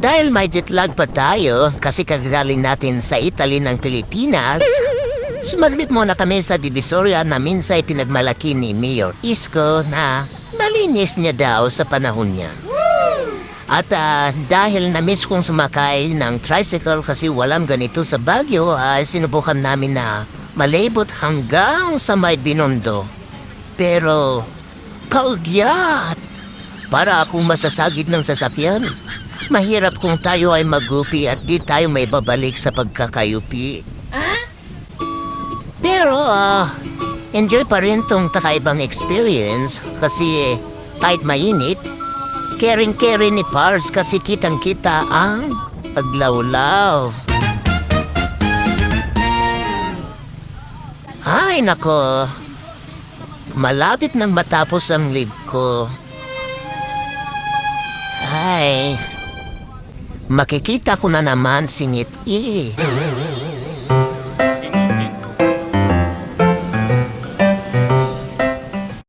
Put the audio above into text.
Dahil may jet lag pa tayo kasi kagaling natin sa Italy ng Pilipinas, sumaglit muna kami sa Divisoria na minsay pinagmalaki ni Mayor Isko na nalinis niya daw sa panahon niya. At ah, dahil na-miss kong sumakay ng tricycle kasi walang ganito sa Baguio, ay sinubukan namin na malibot hanggang sa may binondo. Pero, kaugyat! Para akong masasagid ng sasakyan. Mahirap kung tayo ay magupi at di tayo may babalik sa pagkakayupi. Pero, ah, enjoy pa rin tong kakaibang experience kasi kahit mainit, caring-caring ni Pars kasi kitang-kita ang paglawlaw. Ay, nako. Malapit nang matapos ang leave ko. Makikita ko na naman si Ngit E.